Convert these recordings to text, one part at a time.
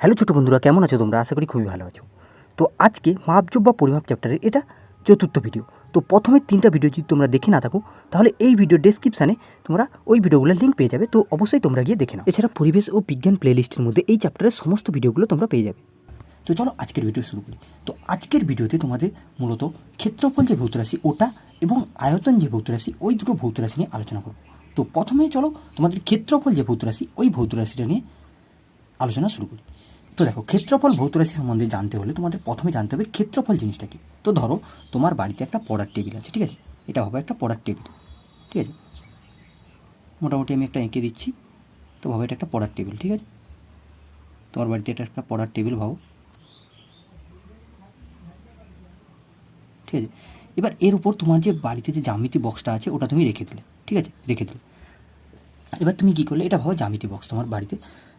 Hello ছোটো বন্ধুরা, কেমন আছো তোমরা? আশা করি খুবই ভালো আছো। তো আজকে মাপজোপ বা পরিমাপ চ্যাপ্টারের এটা চতুর্থ ভিডিও তো প্রথমে তিনটা ভিডিও যদি তোমরা দেখে না থাকো, তাহলে এই ভিডিও ডেসক্রিপশানে তোমরা ওই ভিডিওগুলোর লিঙ্ক পেয়ে যাবে। তো অবশ্যই তোমরা গিয়ে দেখে নাও। এছাড়া পরিবেশ ও বিজ্ঞান প্লেলিস্টের মধ্যে এই চ্যাপ্টারের সমস্ত ভিডিওগুলো তোমরা পেয়ে যাবে। তো চলো আজকের ভিডিও শুরু করি। তো আজকের ভিডিওতে তোমাদের মূলত ক্ষেত্রফল যে ভৌত রাশি, ওটা এবং আয়তন যে ভৌত রাশি, ওই দুটো ভৌত রাশি নিয়ে আলোচনা করব। তো প্রথমে চলো তোমাদের ক্ষেত্রফল যে ভৌত রাশি, ওই ভৌত রাশিটা নিয়ে আলোচনা শুরু করি। তো দেখো, ক্ষেত্রফল ভৌত রাশি সম্বন্ধে জানতে হলে তোমাদের প্রথমে জানতে হবে ক্ষেত্রফল জিনিসটা কি। তো ধরো, তোমার বাড়িতে একটা পড়ার টেবিল আছে, ঠিক আছে? এটা হবে একটা পড়ার টেবিল, ঠিক আছে? মোটামুটি আমি একটা এঁকে দিচ্ছি, তো ভাবো এটা একটা পড়ার টেবিল, ঠিক আছে? তোমার বাড়িতে এটা একটা পড়ার টেবিল ভাবো। ঠিক আছে? এবার এর উপর তোমার যে বাড়িতে যে জ্যামিতি বক্সটা আছে, ওটা তুমি রেখে দিলে, ঠিক আছে? রেখে দিলে। এবার তুমি কী করলে, এটা ভাবো জামিতি বক্স তোমার বাড়িতে।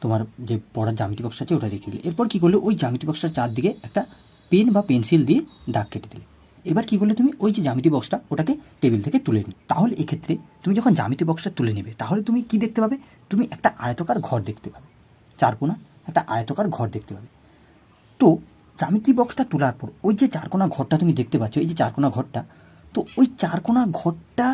তোমার যে পড়ার জ্যামিতি বক্স আছে ওটা রেখে দিলে এরপর কী করলে, ওই জ্যামিতি বক্সটার চারদিকে একটা পেন বা পেন্সিল দিয়ে দাগ কেটে দিলে। এবার কী করলে তুমি, ওই যে জ্যামিতি বক্সটা ওটাকে টেবিল থেকে তুলে নিই তাহলে এক্ষেত্রে তুমি যখন জ্যামিতি বক্সটা তুলে নেবে, তাহলে তুমি কি দেখতে পাবে? তুমি একটা আয়তকার ঘর দেখতে পাবে। চারকোনা, একটা আয়তকার ঘর দেখতে পাবে। তো জ্যামিতি বক্সটা তোলার পর, ওই যে চারকোনা ঘরটা তুমি দেখতে পাচ্ছ, এই যে চারকোনা ঘরটা, তো ওই চারকোনা ঘরটা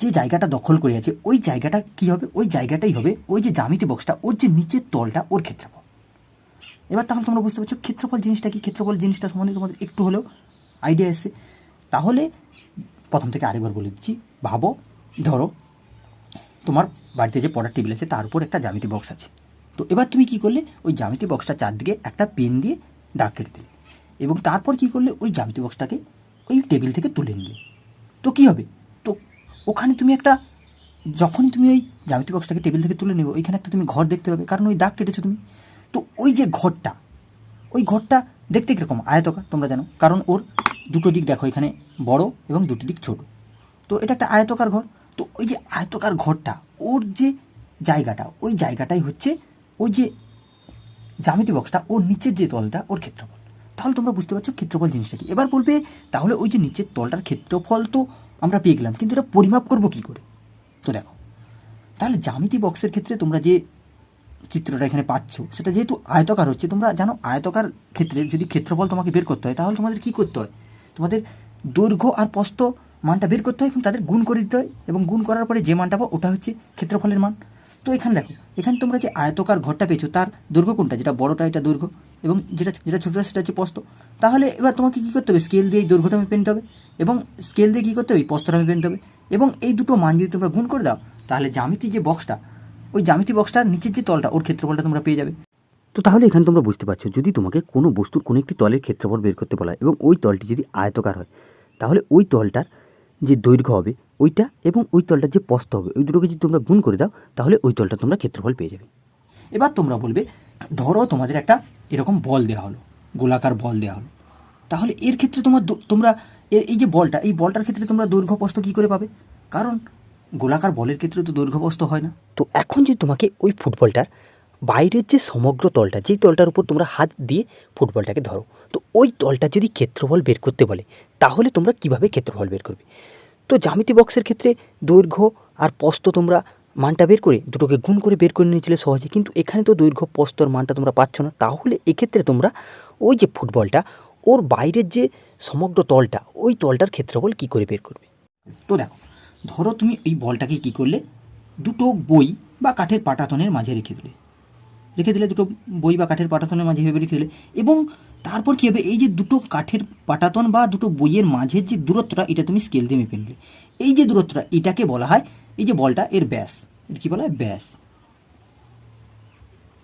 যে জায়গাটা দখল করে আছে ওই জায়গাটা কি হবে? ওই জায়গাটাই হবে, ওই যে জ্যামিতি বক্সটা ওর যে নিচের তলটা, ওর ক্ষেত্রফল। এবার তাহলে তোমরা বুঝতে পারছ ক্ষেত্রফল জিনিসটা কি? ক্ষেত্রফল জিনিসটা সম্বন্ধে তোমাদের একটু হলেও আইডিয়া এসছে। তাহলে প্রথম থেকে আরেকবার বলে দিচ্ছি, ভাবো, ধরো, তোমার বাড়িতে যে পড়ার টেবিল আছে, তার উপর একটা জ্যামিতি বক্স আছে। তো এবার তুমি কি করলে? ওই জ্যামিতি বক্সটা চারদিকে একটা পেন দিয়ে দাগ কেটে দিলে এবং তারপর কি করলে? ওই জ্যামিতি বক্সটাকে ওই টেবিল থেকে তুলে নিলে। তো কি হবে? ওখানে তুমি একটা, যখনই তুমি ওই জ্যামিতি বক্সটাকে টেবিল থেকে তুলে নেবে, ওইখানে একটা তুমি ঘর দেখতে পাবে, কারণ ওই দাগ কেটেছো তুমি। তো ওই যে ঘরটা, ওই ঘরটা দেখতে কীরকম? আয়তকার, তোমরা জানো। কারণ ওর দুটো দিক দেখো, এখানে বড় এবং দুটো দিক ছোট। তো এটা একটা আয়তকার ঘর। তো ওই যে আয়তকার ঘরটা, ওর যে জায়গাটা, ওই জায়গাটাই হচ্ছে ওই যে জ্যামিতি বক্সটা ওর নিচের যে তলটা, ওর ক্ষেত্রফল। তাহলে তোমরা বুঝতে পারছ ক্ষেত্রফল জিনিসটা কি। এবার বলবে, তাহলে ওই যে নিচের তলটার ক্ষেত্রফল তো আমরা পেয়ে গেলাম, কিন্তু এটা পরিমাপ করব কী করে? তো দেখো, তাহলে জ্যামিতি বক্সের ক্ষেত্রে তোমরা যে চিত্রটা এখানে পাচ্ছ, সেটা যেহেতু আয়তকার হচ্ছে, তোমরা জানো আয়তকার ক্ষেত্রে যদি ক্ষেত্রফল তোমাকে বের করতে হয়, তাহলে তোমাদের কী করতে হয়? তোমাদের দৈর্ঘ্য আর প্রস্থ মানটা বের করতে হয় এবং তাদের গুণ করে দিতে হয় এবং গুণ করার পরে যে মানটা পাবো, ওটা হচ্ছে ক্ষেত্রফলের মান। তো এখানে দেখো, এখানে তোমরা যে আয়তকার ঘরটা পেয়েছ, তার দৈর্ঘ্য কোনটা? যেটা বড়টা, এটা দৈর্ঘ্য। এবং যেটা যেটা ছোটোটা সেটা হচ্ছে প্রস্থ তাহলে এবার তোমাকে কী করতে হবে? স্কেল দিয়ে এই দৈর্ঘ্যটা আমি নিতে হবে। এবং স্কেল দিয়ে কী করতে হবে? এই প্রস্থটা মেপে নিতে হবে। এবং এই দুটো মান যদি তোমরা গুণ করে দাও তাহলে জ্যামিতি যে বক্সটা ওই জ্যামিতি বক্সটার নিচের যে তলটা ওর ক্ষেত্রফলটা তোমরা পেয়ে যাবে। তো তাহলে এখানে তোমরা বুঝতে পারছ যদি তোমাকে কোনো বস্তুর কোনো একটি তলের ক্ষেত্রফল বের করতে বলা হয় এবং ওই তলটি যদি আয়তকার হয় তাহলে ওই তলটার যে দৈর্ঘ্য হবে ওইটা এবং ওই তলটার যে প্রস্থ হবে ওই দুটোকে যদি তোমরা গুণ করে দাও তাহলে ওই তলটা তোমরা ক্ষেত্রফল পেয়ে যাবে। এবার তোমরা বলবে ধরো তোমাদের একটা এরকম বল দেওয়া হলো, গোলাকার বল দেওয়া হলো। তাহলে এর ক্ষেত্রে তোমার তোমরা এই যে বলটা, এই বলটার ক্ষেত্রে তোমরা দৈর্ঘ্য প্রস্থ কী করে পাবে? কারণ গোলাকার বলের ক্ষেত্রে তো দৈর্ঘ্য প্রস্থ হয় না। তো এখন যদি তোমাকে ওই ফুটবলটার বাইরের যে সমগ্র তলটা, যেই তলটার উপর তোমরা হাত দিয়ে ফুটবলটাকে ধরো, তো ওই তলটা যদি ক্ষেত্রফল বের করতে বলে, তাহলে তোমরা কীভাবে ক্ষেত্রফল বের করবে? তো জ্যামিতি বক্সের ক্ষেত্রে দৈর্ঘ্য আর প্রস্থ তোমরা মানটা বের করে, দুটোকে গুণ করে বের করে নিয়েছিলে সহজে। কিন্তু এখানে তো দৈর্ঘ্য প্রস্তর মানটা তোমরা পাচ্ছ না। তাহলে এক্ষেত্রে তোমরা ওই যে ফুটবলটা, ওর বাইরের যে সমগ্র তলটা, ওই তলটার ক্ষেত্রফল কী করে বের করবে? তো দেখো, ধরো তুমি এই বলটাকে কী করলে? দুটো বই বা কাঠের পাটাতনের মাঝে রেখে দিলে। রেখে দিলে দুটো বই বা কাঠের পাটাতনের মাঝে ভেবে রেখে দিলে। এবং তারপর কী হবে? এই যে দুটো কাঠের পাটাতন বা দুটো বইয়ের মাঝের যে দূরত্বটা, এটা তুমি স্কেল দিয়ে মেপে নিলে। এই যে দূরত্বটা, এটাকে বলা হয় এই যে বলটা, এর ব্যাস। এটা কী বলা? হয় ব্যাস।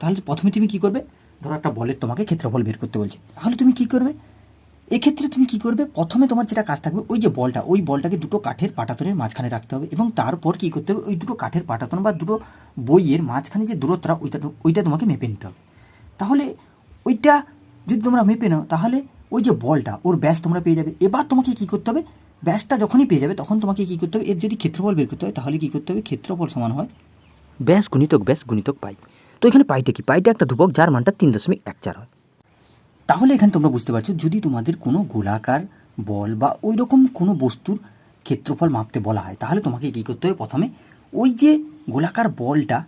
তাহলে প্রথমে তুমি কী করবে? ধরো একটা বলের তোমাকে ক্ষেত্রফল বের করতে বলছে। তাহলে তুমি কী করবে? এক্ষেত্রে তুমি কী করবে? প্রথমে তোমার যেটা কাজ থাকবে, ওই যে বলটা, ওই বলটাকে দুটো কাঠের পাটাতনের মাঝখানে রাখতে হবে এবং তারপর কী করতে হবে? ওই দুটো কাঠের পাটাতন বা দুটো বইয়ের মাঝখানে যে দূরত্বটা, ওইটা ওইটা তোমাকে মেপে নিতে হবে। তাহলে ওইটা যদি তোমরা মেপে নাও, তাহলে ওই যে বলটা, ওর ব্যাস তোমরা পেয়ে যাবে। এবার তোমাকে কী করতে হবে? ব্যাসটা যখনই পেয়ে যাবে, তখন তোমাকে কী করতে হবে? এর যদি ক্ষেত্রফল বের করতে হয়, তাহলে কী করতে হবে? ক্ষেত্রফল সমান হয় ব্যাস গুণিতক ব্যাস গুণিতক পাই। তো এখানে পাইটা কি? পাইটা একটা ধ্রুবক, যার মানটা তিন দশমিক এক চার হয়। তাহলে এখানে তোমরা বুঝতে পারছ, যদি তোমাদের কোনো গোলাকার বল বা ওই রকম কোনো বস্তুর ক্ষেত্রফল মাপতে বলা হয়, তাহলে তোমাকে কী করতে হবে? প্রথমে ওই যে গোলাকার বলটা,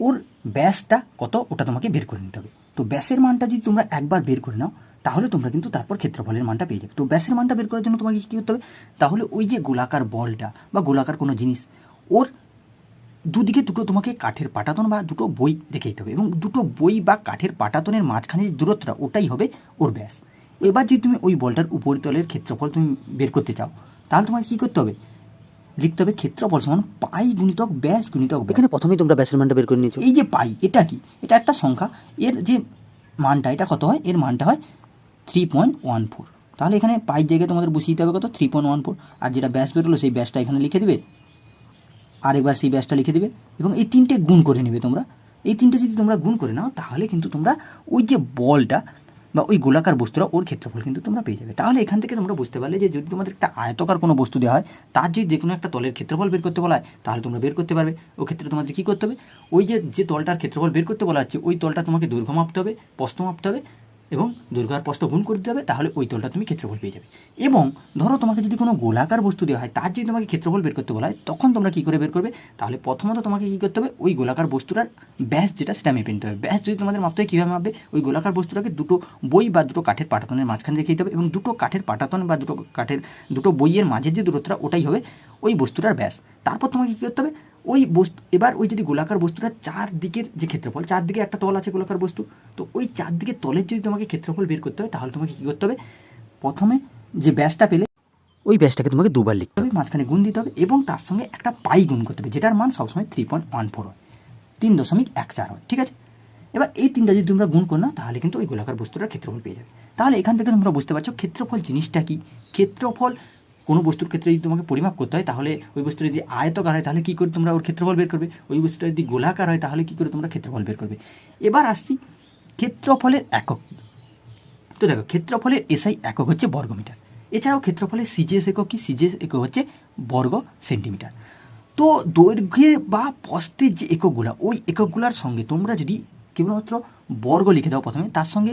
ওর ব্যাসটা কত? ওটা তোমাকে বের করে নিতে হবে। তো ব্যাসের মানটা যদি তোমরা একবার বের করে নাও তাহলে তোমরা কিন্তু তারপর ক্ষেত্রফলের মানটা পেয়ে যাবে। তো ব্যাসের মানটা বের করার জন্য তোমাকে কী করতে হবে? তাহলে ওই যে গোলাকার বলটা বা গোলাকার কোনো জিনিস ওর দুদিকে দুটো তোমাকে কাঠের পাটাতন বা দুটো বই রেখে দিতে হবে এবং দুটো বই বা কাঠের পাটাতনের মাঝখানে যে দূরত্বটা ওটাই হবে ওর ব্যাস। এবার যদি তুমি ওই বলটার উপরিতলের ক্ষেত্রফল তুমি বের করতে চাও তাহলে তোমাকে কী করতে হবে? লিখতে হবে ক্ষেত্রফল সমান পাই গুণিতক ব্যাস গুণিতক। এখানে প্রথমেই তোমরা ব্যাসের মানটা বের করে নিয়েছো। এই যে পাই এটা কি? এটা একটা সংখ্যা। এর যে মানটা এটা কত হয়? এর মানটা হয় থ্রি পয়েন্ট ওয়ান ফোর তাহলে এখানে পাই জায়গায় তোমাদের বসিয়ে দিতে হবে কত? থ্রি পয়েন্ট ওয়ান ফোর আর যেটা ব্যাস বেরোলো, সেই ব্যাসটা এখানে লিখে দিবে। আরেকবার সেই ব্যাসটা লিখে দিবে। এবং এই তিনটে গুণ করে নেবে তোমরা। এই তিনটে যদি তোমরা গুণ করে নাও, তাহলে কিন্তু তোমরা ওই যে বলটা বা ওই গোলাকার বস্তুটা ওর ক্ষেত্রফল কিন্তু তোমরা পেয়ে যাবে। তাহলে এখান থেকে তোমরা বুঝতে পারলে যে যদি তোমাদের একটা আয়তকার কোনো বস্তু দেওয়া হয়, তার যদি যে কোনো একটা তলের ক্ষেত্রফল বের করতে বলা হয়, তাহলে তোমরা বের করতে পারবে। ও ক্ষেত্রে তোমাদের কী করতে হবে? ওই যে যে তলটার ক্ষেত্রফল বের করতে বলা হচ্ছে, ওই তলটা তোমাকে দৈর্ঘ্য মাপতে হবে প্রস্থ মাপতে হবে। এবং দুর্গার প্রস্থ গুণ করতে হবে, তাহলে ওই তলটা তুমি ক্ষেত্রফল পেয়ে যাবে। এবং ধরো তোমাকে যদি কোনো গোলাকার বস্তু দেওয়া হয়, তার যদি তোমাকে ক্ষেত্রফল বের করতে বলা হয়, তখন তোমরা কী করে বের করবে? তাহলে প্রথমত তোমাকে কী করতে হবে? ওই গোলাকার বস্তুটার ব্যাস যেটা, সেটা মেপে নিতে হবে। ব্যাস যদি তোমাদের মাপতে হয়, কীভাবে মাপবে? ওই গোলাকার বস্তুটাকে দুটো বই বা দুটো কাঠের পাটাতনের মাঝখানে রেখে দিতে হবে এবং দুটো কাঠের পাটাতন বা দুটো কাঠের, দুটো বইয়ের মাঝের যে দূরত্বটা, ওটাই হবে ওই বস্তুটার ব্যাস। তারপর তোমাকে কী করতে হবে? ওই বস্তু, এবার ওই যদি গোলাকার বস্তুটা চার দিকের যে ক্ষেত্রফল, চারদিকে একটা তল আছে গোলাকার বস্তু, তো ওই চারদিকে তলের যদি তোমাকে ক্ষেত্রফল বের করতে হয়, তাহলে তোমাকে কী করতে হবে? প্রথমে যে ব্যাসটা পেলে, ওই ব্যাসটাকে তোমাকে দুবার লিখতে হবে, মাঝখানে গুণ দিতে হবে এবং তার সঙ্গে একটা পাই গুণ করতে হবে, যেটার মান সবসময় থ্রি পয়েন্ট ওয়ান ফোর হয়, তিন দশমিক এক চার হয়, ঠিক আছে? এবার এই তিনটা যদি তোমরা গুণ করো না, তাহলে কিন্তু ওই গোলাকার বস্তুটার ক্ষেত্রফল পেয়ে যাবে। তাহলে এখান থেকে তোমরা বুঝতে পারছ ক্ষেত্রফল জিনিসটা কি? ক্ষেত্রফল কোনো বস্তুর ক্ষেত্রে যদি তোমাকে পরিমাপ করতে হয়, তাহলে ওই বস্তুটা যদি আয়তকার হয়, তাহলে কী করে তোমরা ওর ক্ষেত্রফল বের করবে? ওই বস্তুটা যদি গোলাকার হয়, তাহলে কী করে তোমরা ক্ষেত্রফল বের করবে? এবার আসছি ক্ষেত্রফলের একক। তো দেখো, ক্ষেত্রফলের এসআই একক হচ্ছে বর্গমিটার। এছাড়াও ক্ষেত্রফলের সিজিএস একক কি? সিজিএস একক হচ্ছে বর্গ সেন্টিমিটার। তো দৈর্ঘ্যে বা প্রস্থের যে এককগুলা, ওই এককগুলোর সঙ্গে তোমরা যদি কেবলমাত্র বর্গ লিখে দাও প্রথমে, তার সঙ্গে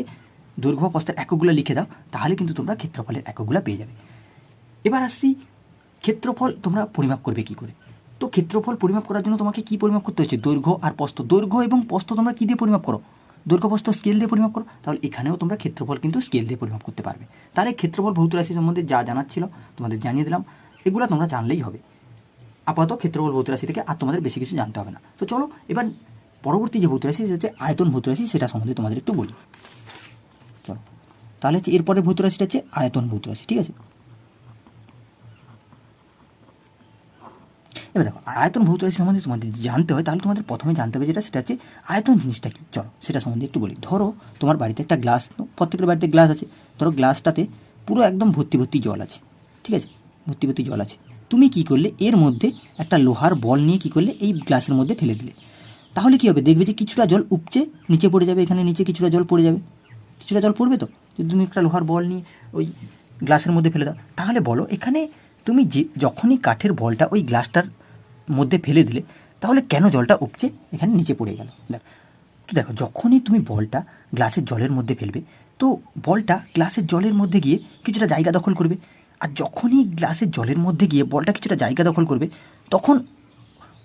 দৈর্ঘ্য বা প্রস্থের এককগুলো লিখে দাও, তাহলে কিন্তু তোমরা ক্ষেত্রফলের এককগুলো পেয়ে যাবে। এবার আসছি ক্ষেত্রফল তোমরা পরিমাপ করবে কি করে? তো ক্ষেত্রফল পরিমাপ করার জন্য তোমাকে কি পরিমাপ করতে হচ্ছে দৈর্ঘ্য আর প্রস্থ দৈর্ঘ্য এবং প্রস্থ তোমরা কী দিয়ে পরিমাপ করো? দৈর্ঘ্য স্কেল দিয়ে পরিমাপ করো। তাহলে এখানেও তোমরা ক্ষেত্রফল কিন্তু স্কেল দিয়ে পরিমাপ করতে পারবে। তাহলে ক্ষেত্রফল ভৌত রাশি সম্বন্ধে যা জানার তোমাদের জানিয়ে দিলাম। এগুলো তোমরা জানলেই হবে। আপাতত ক্ষেত্রফল ভৌত রাশি থেকে আর তোমাদের বেশি কিছু জানতে হবে না। তো চলো, এবার পরবর্তী যে ভৌত রাশি, সেটা হচ্ছে আয়তন ভৌত রাশি, সেটা সম্বন্ধে তোমাদের একটু বলি। চলো, তাহলে হচ্ছে এরপরে ভৌত রাশিটা হচ্ছে আয়তন ভৌত রাশি, ঠিক আছে? এবার দেখো, আয়তন ভৌত রাশি সম্বন্ধে তোমাদের জানতে হয়, তাহলে তোমাদের প্রথমে জানতে হবে যেটা, সেটা হচ্ছে আয়তন জিনিসটা কি। চলো, সেটা সম্বন্ধে একটু বলি। ধরো, তোমার বাড়িতে একটা গ্লাস, প্রত্যেকের বাড়িতে গ্লাস আছে। ধরো, গ্লাসটাতে পুরো একদম ভর্তি ভর্তি জল আছে, ঠিক আছে? ভর্তি ভর্তি জল আছে। তুমি কি করলে? এর মধ্যে একটা লোহার বল নিয়ে কি করলে? এই গ্লাসের মধ্যে ফেলে দিলে। তাহলে কি হবে? দেখবে যে কিছুটা জল উপচে নিচে পড়ে যাবে, এখানে নিচে কিছুটা জল পড়ে যাবে। কিছুটা জল পড়বে তো? যদি তুমি একটা লোহার বল নিয়ে ওই গ্লাসের মধ্যে ফেলে দাও, তাহলে বলো, এখানে তুমি যে, যখনই কাঠের বলটা ওই গ্লাসটার মধ্যে ফেলে দিলে, তাহলে কেন জলটা উপচে? এখানে নিচে পড়ে গেল। দেখ, তো দেখো, যখনই তুমি বলটা গ্লাসের জলের মধ্যে ফেলবে, তো বলটা গ্লাসের জলের মধ্যে গিয়ে কিছুটা জায়গা দখল করবে। আর যখনই গ্লাসের জলের মধ্যে গিয়ে বলটা কিছুটা জায়গা দখল করবে, তখন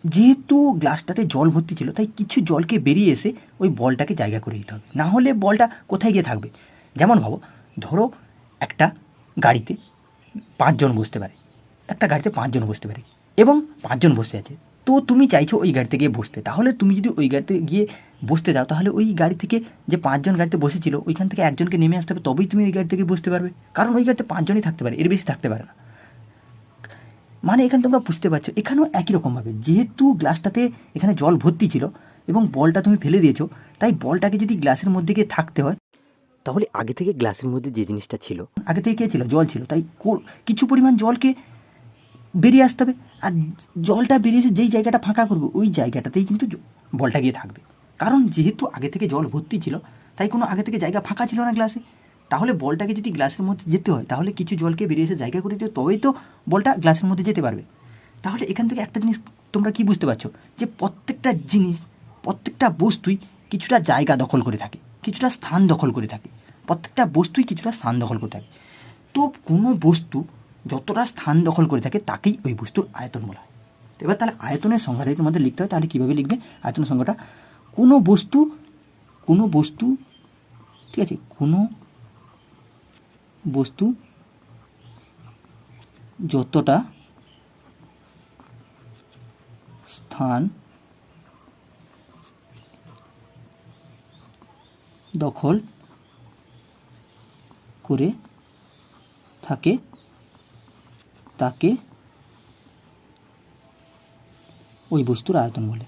যেহেতু গ্লাসটাতে জল ভর্তি ছিল, তাই কিছু জলকে বেরিয়ে এসে ওই বলটাকে জায়গা করে দিতে হবে। না হলে বলটা কোথায় গিয়ে থাকবে? যেমন ভাবো, ধরো একটা গাড়িতে পাঁচজন বসতে পারে। একটা গাড়িতে পাঁচজন বসতে পারে। এবং পাঁচজন বসে আছে। তো তুমি চাইছো ওই গাড়িতে গিয়ে বসতে। তাহলে তুমি যদি ওই গাড়িতে গিয়ে বসতে যাও, তাহলে ওই গাড়ি থেকে যে পাঁচজন গাড়িতে বসেছিল, ওইখান থেকে একজনকে নেমে আসতে হবে, তবেই তুমি ওই গাড়ি থেকে বসতে পারবে। কারণ ওই গাড়িতে পাঁচজনই থাকতে পারে, এর বেশি থাকতে পারে না। মানে এখানে তোমরা বুঝতে পারছ, এখানেও একই রকমভাবে। যেহেতু গ্লাসটাতে এখানে জল ভর্তি ছিল এবং বলটা তুমি ফেলে দিয়েছ, তাই বলটাকে যদি গ্লাসের মধ্যে গিয়ে থাকতে হয়, তাহলে আগে থেকে গ্লাসের মধ্যে যে জিনিসটা ছিল, আগে থেকে কে ছিল? জল ছিল। তাই কিছু পরিমাণ জলকে বেরিয়ে আসতে হবে। আর জলটা বেরিয়ে এসে যেই জায়গাটা ফাঁকা করবে, ওই জায়গাটাতেই কিন্তু বলটা গিয়ে থাকবে। কারণ যেহেতু আগে থেকে জল ভর্তি ছিল, তাই কোনো আগে থেকে জায়গা ফাঁকা ছিল না গ্লাসে। তাহলে বলটাকে যদি গ্লাসের মধ্যে যেতে হয়, তাহলে কিছু জলকে বেরিয়ে এসে জায়গা করে দিতে তবেই তো বলটা গ্লাসের মধ্যে যেতে পারবে। তাহলে এখান থেকে একটা জিনিস তোমরা কি বুঝতে পারছ? যে প্রত্যেকটা জিনিস, প্রত্যেকটা বস্তুই কিছুটা জায়গা দখল করে থাকে, কিছুটা স্থান দখল করে থাকে। প্রত্যেকটা বস্তুই কিছুটা স্থান দখল করে থাকে। তো কোনো বস্তু যতটা স্থান দখল করে থাকে, তাকেই ওই বস্তুর আয়তন বলা হয়। এবার তাহলে আয়তনের সংখ্যাটা যদি তোমাদের লিখতে হয়, তাহলে কীভাবে লিখবে? আয়তনের সংখ্যাটা কোনো বস্তু কোনো বস্তু, ঠিক আছে, কোনো বস্তু যতটা স্থান দখল করে থাকে তাকে ওই বস্তুর আয়তন বলে।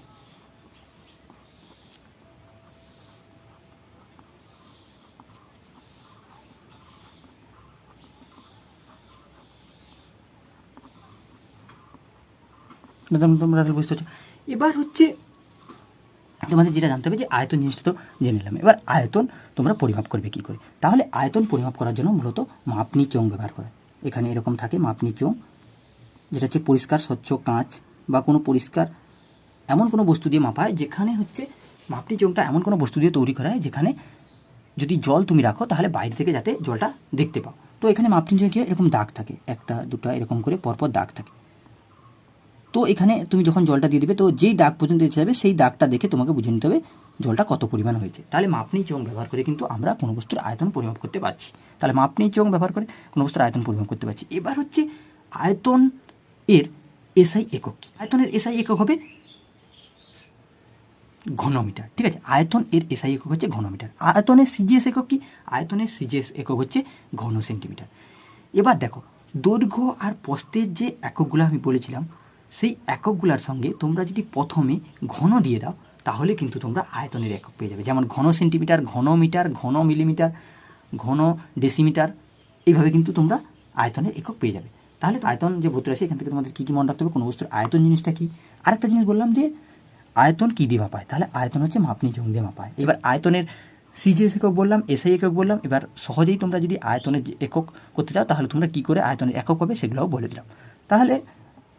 এবার হচ্ছে তোমাদের যেটা জানতে হবে যে আয়তন জিনিসটা তো জেনে নিলাম। এবার আয়তন তোমরা পরিমাপ করবে কি করে? তাহলে আয়তন পরিমাপ করার জন্য মূলত মাপনি চোং ব্যবহার করে। এখানে এরকম থাকে মাপনি চোং যেটা হচ্ছে পরিষ্কার, স্বচ্ছ কাঁচ বা কোনো পরিষ্কার এমন কোনো বস্তু দিয়ে মাপা হয়, যেখানে হচ্ছে মাপনি চোংটা এমন কোনো বস্তু দিয়ে তৈরি করা হয়, যেখানে যদি জল তুমি রাখো, তাহলে বাইরে থেকে যাতে জলটা দেখতে পাও। তো এখানে মাপনি চোঙে এরকম দাগ থাকে, একটা, দুটো, এরকম করে পরপর দাগ থাকে। তো এখানে তুমি যখন জলটা দিয়ে দেবে, তো যেই দাগ পর্যন্ত যেতে যাবে, সেই দাগটা দেখে তোমাকে বুঝে নিতে হবে জলটা কত পরিমাণ হয়েছে? তাহলে মাপনি চোং ব্যবহার করে কিন্তু আমরা কোনো বস্তুর আয়তন পরিমাপ করতে পারছি। তাহলে মাপনি চোং ব্যবহার করে কোনো বস্তুর আয়তন পরিমাপ করতে পারছি। এবার হচ্ছে আয়তন এর এসআই একক কি? আয়তনের এসআই একক হবে ঘনমিটার, ঠিক আছে? আয়তন এর এসআই একক হচ্ছে ঘনমিটার। আয়তনের সিজিএস একক কি? আয়তনের সিজিএস একক হচ্ছে ঘন সেন্টিমিটার। এবার দেখো, দৈর্ঘ্য আর প্রস্থের যে এককগুলো আমি বলেছিলাম, সেই এককগুলোর সঙ্গে তোমরা যদি প্রথমে ঘন দিয়ে দাও তাহলে কিন্তু তোমরা আয়তনের একক পেয়ে যাবে। যেমন ঘন সেন্টিমিটার, ঘন মিটার, ঘন মিলিমিটার, ঘন ডেসিমিটার, এইভাবে কিন্তু তোমরা আয়তনের একক পেয়ে যাবে। তাহলে আয়তন যে ভূত রাশি এখান থেকে তোমাদের কী কী মনে রাখতে হবে? কোনো বস্তুর আয়তন জিনিসটা কী? আরেকটা জিনিস বললাম যে, আয়তন কী দিয়ে মাপায়? তাহলে আয়তন হচ্ছে মাপনি জং দিয়ে মাপায়। এবার আয়তনের সিজিএস একক বললাম, এসআই একক বললাম, এবার সহজেই তোমরা যদি আয়তনের একক করতে চাও, তাহলে তোমরা কী করে আয়তনের একক পাবে সেগুলোও বলে দিলাম। তাহলে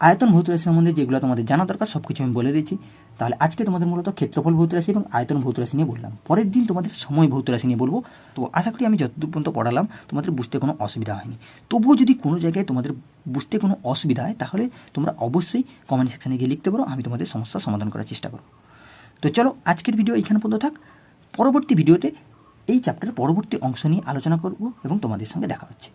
আয়তন ভৌত সম্বন্ধে যেগুলো তোমাদের জানা দরকার সব কিছু আমি বলে দিয়েছি। তাহলে আজকে তোমাদের মূলত ক্ষেত্রফল ভৌত রাশি এবং আয়তন ভৌত রাশি নিয়ে বললাম। পরের দিন তোমাদের সময় ভৌত রাশি নিয়ে বলব। তো আশা করি আমি যতদূর পর্যন্ত পড়ালাম, তোমাদের বুঝতে কোনো অসুবিধা হয়নি। তবুও যদি কোনো জায়গায় তোমাদের বুঝতে কোনো অসুবিধা হয়, তাহলে তোমরা অবশ্যই কমেন্ট সেকশানে গিয়ে লিখতে পারো, আমি তোমাদের সমস্যার সমাধান করার চেষ্টা করব। তো চলো, আজকের ভিডিও এইখানে পর্যন্ত থাক। পরবর্তী ভিডিওতে এই চ্যাপ্টারের পরবর্তী অংশ নিয়ে আলোচনা করব এবং তোমাদের সঙ্গে দেখা হচ্ছে।